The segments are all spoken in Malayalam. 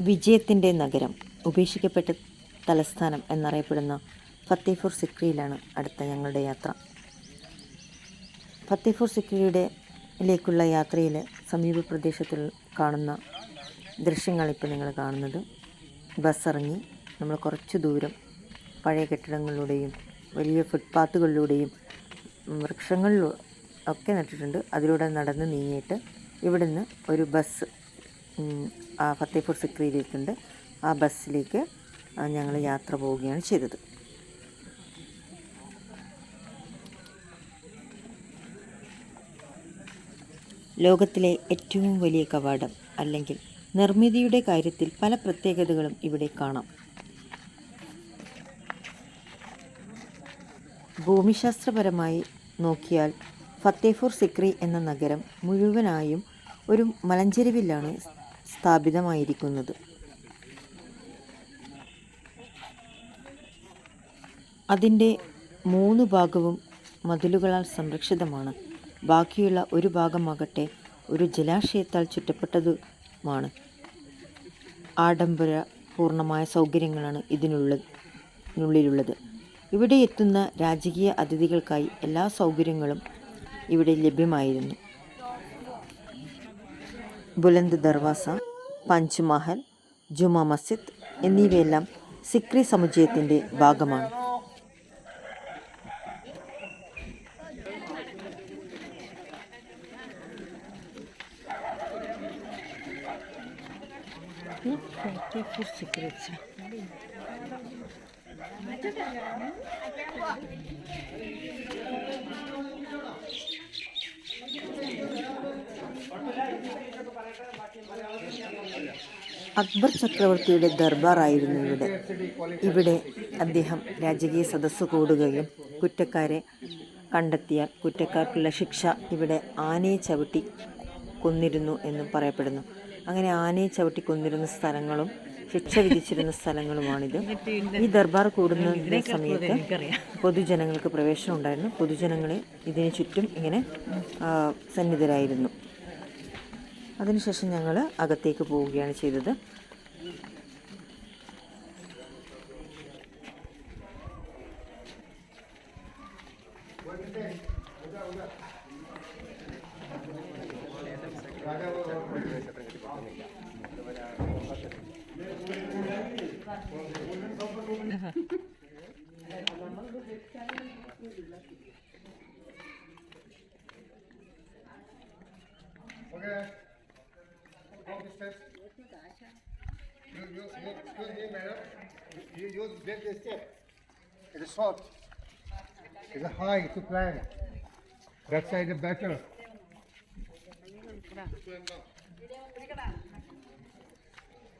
വിജയത്തിന്റെ നഗരം ഉപേക്ഷിക്കപ്പെട്ട തലസ്ഥാനം എന്നറിയപ്പെടുന്ന ഫത്തേഫൂർ സിക്രിയിലാണ് അടുത്ത ഞങ്ങളുടെ യാത്ര. ഫത്തേഫൂർ സിക്രിയുടെ ലേക്കുള്ള യാത്രയിൽ സമീപ പ്രദേശത്തിൽ കാണുന്ന ദൃശ്യങ്ങളിപ്പോൾ നിങ്ങൾ കാണുന്നത്. ബസ് ഇറങ്ങി നമ്മൾ കുറച്ച് ദൂരം പഴയ കെട്ടിടങ്ങളിലൂടെയും വലിയ ഫുട്പാത്തുകളിലൂടെയും വൃക്ഷങ്ങളിലും ഒക്കെ നട്ടിട്ടുണ്ട്. അതിലൂടെ നടന്ന് നീങ്ങിയിട്ട് ഇവിടുന്ന് ഒരു ബസ് ആ ഫത്തേപൂർ സിക്രിയിലേക്കുണ്ട് ആ ബസ്സിലേക്ക് ഞങ്ങൾ യാത്ര പോവുകയാണ് ചെയ്തത്. ലോകത്തിലെ ഏറ്റവും വലിയ കവാടം അല്ലെങ്കിൽ നിർമ്മിതിയുടെ കാര്യത്തിൽ പല പ്രത്യേകതകളും ഇവിടെ കാണാം. ഭൂമിശാസ്ത്രപരമായി നോക്കിയാൽ ഫത്തേഫൂർ സിക്രി എന്ന നഗരം മുഴുവനായും ഒരു മലഞ്ചെരിവിലാണ് സ്ഥാപിതമായിരിക്കുന്നത്. അതിന്റെ മൂന്ന് ഭാഗവും മതിലുകളാൽ സംരക്ഷിതമാണ്. ബാക്കിയുള്ള ഒരു ഭാഗമാകട്ടെ ഒരു ജലാശയത്താൽ ചുറ്റപ്പെട്ടതുമാണ്. ആഡംബര പൂർണമായ സൗകര്യങ്ങളാണ് ഇതിനുള്ളിലുള്ളത് നുള്ളിലുള്ളത്. ഇവിടെ എത്തുന്ന രാജകീയ അതിഥികൾക്കായി എല്ലാ സൗകര്യങ്ങളും ഇവിടെ ലഭ്യമായിരുന്നു. ബുലന്ദ് ദർവാസ പഞ്ച്മഹൽ ജുമാ മസ്ജിദ് എന്നിവയെല്ലാം സിക്രി സമുച്ചയത്തിന്റെ ഭാഗമാണ്. അക്ബർ ചക്രവർത്തിയുടെ ദർബാറായിരുന്നു ഇവിടെ. ഇവിടെ അദ്ദേഹം രാജകീയ സദസ്സ് കൂടുകയും കുറ്റക്കാരെ കണ്ടെത്തിയാൽ കുറ്റക്കാർക്കുള്ള ശിക്ഷ ഇവിടെ ആനയെ ചവിട്ടി കൊന്നിരുന്നു എന്നും പറയപ്പെടുന്നു. അങ്ങനെ ആനയെ ചവിട്ടി കൊന്നിരുന്ന സ്ഥലങ്ങളും ശിക്ഷ വിധിച്ചിരുന്ന സ്ഥലങ്ങളുമാണിത്. ഈ ദർബാർ കൂടുന്ന സമയത്ത് പൊതുജനങ്ങൾക്ക് പ്രവേശനം ഉണ്ടായിരുന്നു. പൊതുജനങ്ങളെ ഇതിനു ചുറ്റും ഇങ്ങനെ സന്നിധരായിരുന്നു അതിനുശേഷം ഞങ്ങൾ അകത്തേക്ക് പോവുകയാണ് ചെയ്തത് Okay. You, you, you, excuse me, madam. You, you get the step. It is short. It's a high to climb. That side is better.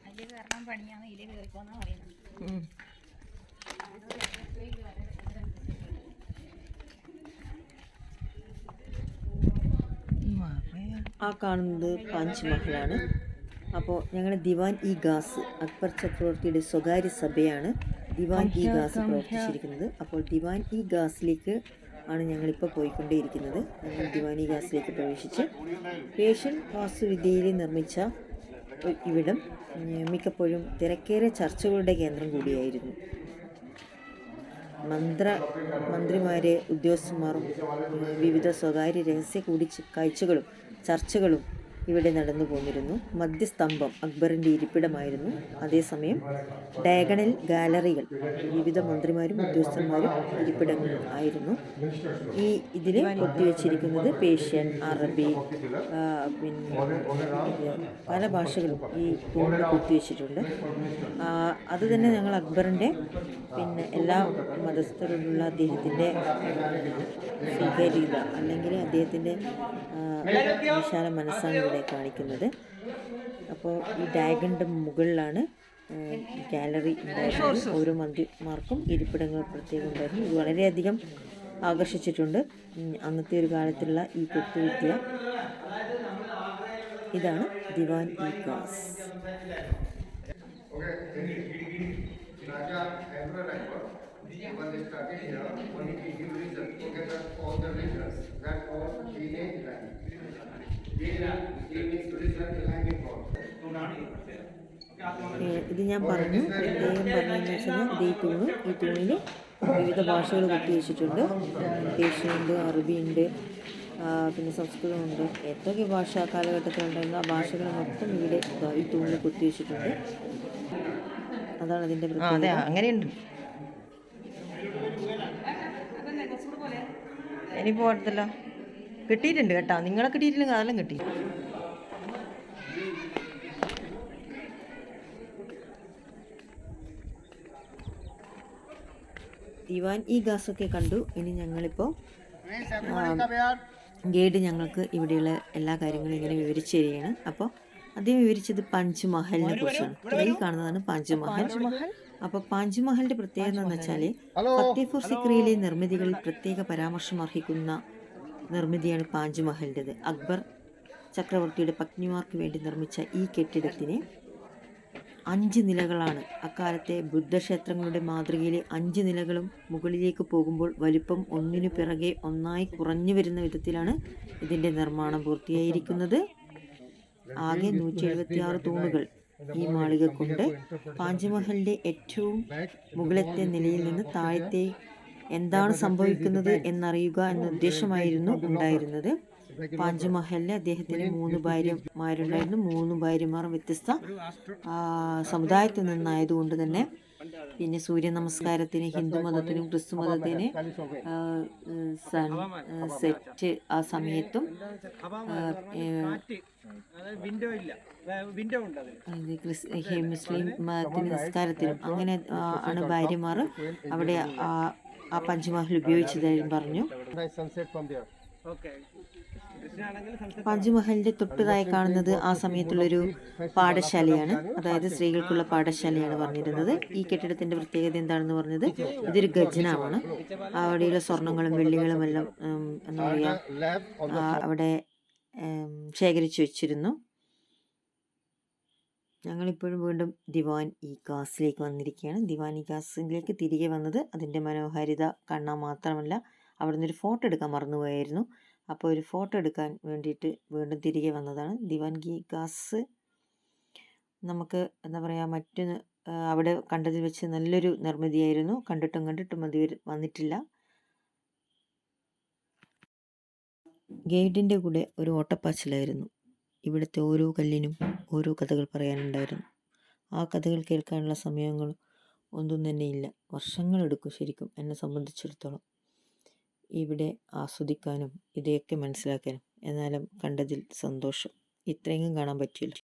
അതിൽ കയറാൻ പണിയാണ് ഇതിൽ കയറിക്കോന്നാ പറയുന്നത് ആ കാണുന്നത് പാഞ്ച് മഹലാണ് അപ്പോൾ ഞങ്ങൾ ദിവാൻ ഇ ഗാസ് അക്ബർ ചക്രവർത്തിയുടെ സ്വകാര്യ സഭയാണ് ദിവാൻ ഇ ഗാസ് പ്രവർത്തിച്ചിരിക്കുന്നത്. അപ്പോൾ ദിവാൻ ഇ ഗാസിലേക്ക് ആണ് ഞങ്ങളിപ്പോൾ പോയിക്കൊണ്ടേയിരിക്കുന്നത്. ഞങ്ങൾ ദിവാൻ ഇ ഗാസിലേക്ക് പ്രവേശിച്ച് പേഷ്യൻ വാസ്തുവിദ്യയിൽ നിർമ്മിച്ച ഇവിടം മിക്കപ്പോഴും തിരക്കേറിയ ചർച്ചകളുടെ കേന്ദ്രം കൂടിയായിരുന്നു. മന്ത്ര മന്ത്രിമാരെ ഉദ്യോഗസ്ഥന്മാരും വിവിധ സ്വകാര്യ രഹസ്യ കൂടി കാഴ്ചകളും ചർച്ചകളും ഇവിടെ നടന്നു പോന്നിരുന്നു. മധ്യസ്തംഭം അക്ബറിന്റെ ഇരിപ്പിടമായിരുന്നു. അതേസമയം ഡയഗണൽ ഗാലറികൾ വിവിധ മന്ത്രിമാരും ഉദ്യോഗസ്ഥന്മാരും ഇരിപ്പിടങ്ങൾ ആയിരുന്നു. ഈ ഇതിൽ ഒത്തിവെച്ചിരിക്കുന്നത് പേഷ്യൻ അറബി പിന്നെ പല ഭാഷകളും ഈ തൂണിൽ കൊത്തിവെച്ചിട്ടുണ്ട് അത് തന്നെ ഞങ്ങൾ അക്ബറിന്റെ പിന്നെ എല്ലാ മതസ്ഥരോടുള്ള അദ്ദേഹത്തിന്റെ സ്വീകാര്യത അല്ലെങ്കിൽ അദ്ദേഹത്തിന്റെ വിശാല മനസ്സാണ് ഇവിടെ കാണിക്കുന്നത്. അപ്പോൾ ഈ ഡാഗിന്റെ മുകളിലാണ് ഗാലറി ഉണ്ടായിരുന്നത്. ഓരോ മന്ത്രിമാർക്കും ഇരിപ്പിടങ്ങൾ പ്രത്യേകം ഉണ്ടായിരുന്നു. ഇത് വളരെയധികം ആകർഷിച്ചിട്ടുണ്ട്. അന്നത്തെ ഒരു കാലത്തുള്ള ഈ കൊത്തുവിദ്യ. ഇതാണ് ദിവാൻ ഇ ക്ലാസ് line. ഇത് ഞാൻ പറഞ്ഞു. പ്രത്യേകം പറഞ്ഞതെന്ന് വെച്ചാൽ ഇത് ഈ തൂണ് ഈ തൂണിൽ വിവിധ ഭാഷകൾ കുത്തി വെച്ചിട്ടുണ്ട് ഇംഗ്ലീഷുണ്ട് അറബിയുണ്ട് പിന്നെ സംസ്കൃതമുണ്ട്. ഏതൊക്കെ ഭാഷ കാലഘട്ടത്തിലുണ്ടായിരുന്ന ആ ഭാഷകൾ മൊത്തം ഇവിടെ ഈ തൂണിൽ കുത്തി വെച്ചിട്ടുണ്ട് അതാണ് അതിന്റെ പ്രത്യേകത. അങ്ങനെയുണ്ട്. ഇനി പോകത്തില്ല കിട്ടിയിട്ടുണ്ട് കേട്ടോ. നിങ്ങളെ കിട്ടിയിട്ടില്ലെങ്കിൽ അതെല്ലാം കിട്ടി. ദിവാൻ ഈ ഗാസൊക്കെ കണ്ടു. ഇനി ഞങ്ങളിപ്പോൾ. ഗൈഡ് ഞങ്ങൾക്ക് ഇവിടെയുള്ള എല്ലാ കാര്യങ്ങളും ഇങ്ങനെ വിവരിച്ചു തരികയാണ്. അപ്പോൾ അദ്ദേഹം വിവരിച്ചത് പഞ്ച്മഹലിനെ കുറിച്ചാണ്. ഈ കാണുന്നതാണ് പഞ്ച്മഹൽ. അപ്പോൾ പഞ്ച്മഹലിന്റെ പ്രത്യേകത എന്ന് വെച്ചാൽ ഫത്തേഫൂർ സിക്രിയിലെ നിർമ്മിതികളിൽ പ്രത്യേക പരാമർശം അർഹിക്കുന്ന നിർമ്മിതിയാണ് പാഞ്ച് മഹലിന്റെത് അക്ബർ ചക്രവർത്തിയുടെ പത്നിമാർക്ക് വേണ്ടി നിർമ്മിച്ച ഈ കെട്ടിടത്തിന് അഞ്ച് നിലകളാണ്. അക്കാലത്തെ ബുദ്ധക്ഷേത്രങ്ങളുടെ മാതൃകയിലെ അഞ്ച് നിലകളും മുകളിലേക്ക് പോകുമ്പോൾ വലിപ്പം ഒന്നിനു പിറകെ ഒന്നായി കുറഞ്ഞു വരുന്ന വിധത്തിലാണ് ഇതിന്റെ നിർമ്മാണം പൂർത്തിയായിരിക്കുന്നത്. ആകെ നൂറ്റി എഴുപത്തിയാറ് തൂണുകൾ ഈ മാളികക്കുണ്ട് പാഞ്ചമഹലിന്റെ ഏറ്റവും മുകളിലത്തെ നിലയിൽ നിന്ന് താഴത്തെ എന്താണ് സംഭവിക്കുന്നത് എന്നറിയുക എന്ന ഉദ്ദേശമായിരുന്നു ഉണ്ടായിരുന്നത്. പാഞ്ചുമഹലിൽ അദ്ദേഹത്തിന് മൂന്ന് ഭാര്യമാരുണ്ടായിരുന്നു മൂന്ന് ഭാര്യമാർ വ്യത്യസ്ത സമുദായത്തിൽ നിന്നായതുകൊണ്ട് തന്നെ. പിന്നെ സൂര്യ നമസ്കാരത്തിന് ഹിന്ദു മതത്തിനും ക്രിസ്തു മതത്തിന് സെറ്റ് ആ സമയത്തും മുസ്ലിം മതത്തിന് നിസ്കാരത്തിനും അങ്ങനെ ആണ് ഭാര്യമാർ അവിടെ ആ പഞ്ചുമഹൽ ഉപയോഗിച്ചതായും പറഞ്ഞു. പഞ്ചുമഹലിന്റെ തൊട്ടുതായി കാണുന്നത് ആ സമയത്തുള്ളൊരു പാഠശാലയാണ്. അതായത് സ്ത്രീകൾക്കുള്ള പാഠശാലയാണ് പറഞ്ഞിരുന്നത്. ഈ കെട്ടിടത്തിന്റെ പ്രത്യേകത എന്താണെന്ന് പറഞ്ഞത് ഇതൊരു ഗജനമാണ് അവിടെയുള്ള സ്വർണങ്ങളും വെള്ളികളും എല്ലാം എന്താ പറയുക അവിടെ ശേഖരിച്ചു വെച്ചിരുന്നു. ഞങ്ങളിപ്പോഴും വീണ്ടും ദിവാൻ ഈ കാസിലേക്ക് വന്നിരിക്കുകയാണ്. ദിവാൻ ഇ കാസിലേക്ക് തിരികെ വന്നത് അതിന്റെ മനോഹാരിത കാണാൻ മാത്രമല്ല അവിടെ നിന്നൊരു ഫോട്ടോ എടുക്കാൻ മറന്നുപോയായിരുന്നു. അപ്പോൾ ഒരു ഫോട്ടോ എടുക്കാൻ വേണ്ടിയിട്ട് വീണ്ടും തിരികെ വന്നതാണ്. ദിവാൻ ഗി കാസ് നമുക്ക് എന്താ പറയുക മറ്റു അവിടെ കണ്ടതിൽ വെച്ച് നല്ലൊരു നിർമ്മിതിയായിരുന്നു. കണ്ടിട്ടും കണ്ടിട്ടും മതി വന്നിട്ടില്ല. ഗൈഡിന്റെ കൂടെ ഒരു ഓട്ടപ്പാച്ചിലായിരുന്നു. ഇവിടുത്തെ ഓരോ കല്ലിനും ഓരോ കഥകൾ പറയാനുണ്ടായിരുന്നു. ആ കഥകൾ കേൾക്കാനുള്ള സമയങ്ങൾ ഒന്നും തന്നെയില്ല വർഷങ്ങളെടുക്കും ശരിക്കും എന്നെ സംബന്ധിച്ചിടത്തോളം. ഇവിടെ ആസ്വദിക്കാനും ഇവയൊക്കെ മനസ്സിലാക്കാനും എന്നാലും കണ്ടതിൽ സന്തോഷം. ഇത്രയെങ്കിലും കാണാൻ പറ്റിയില്ല.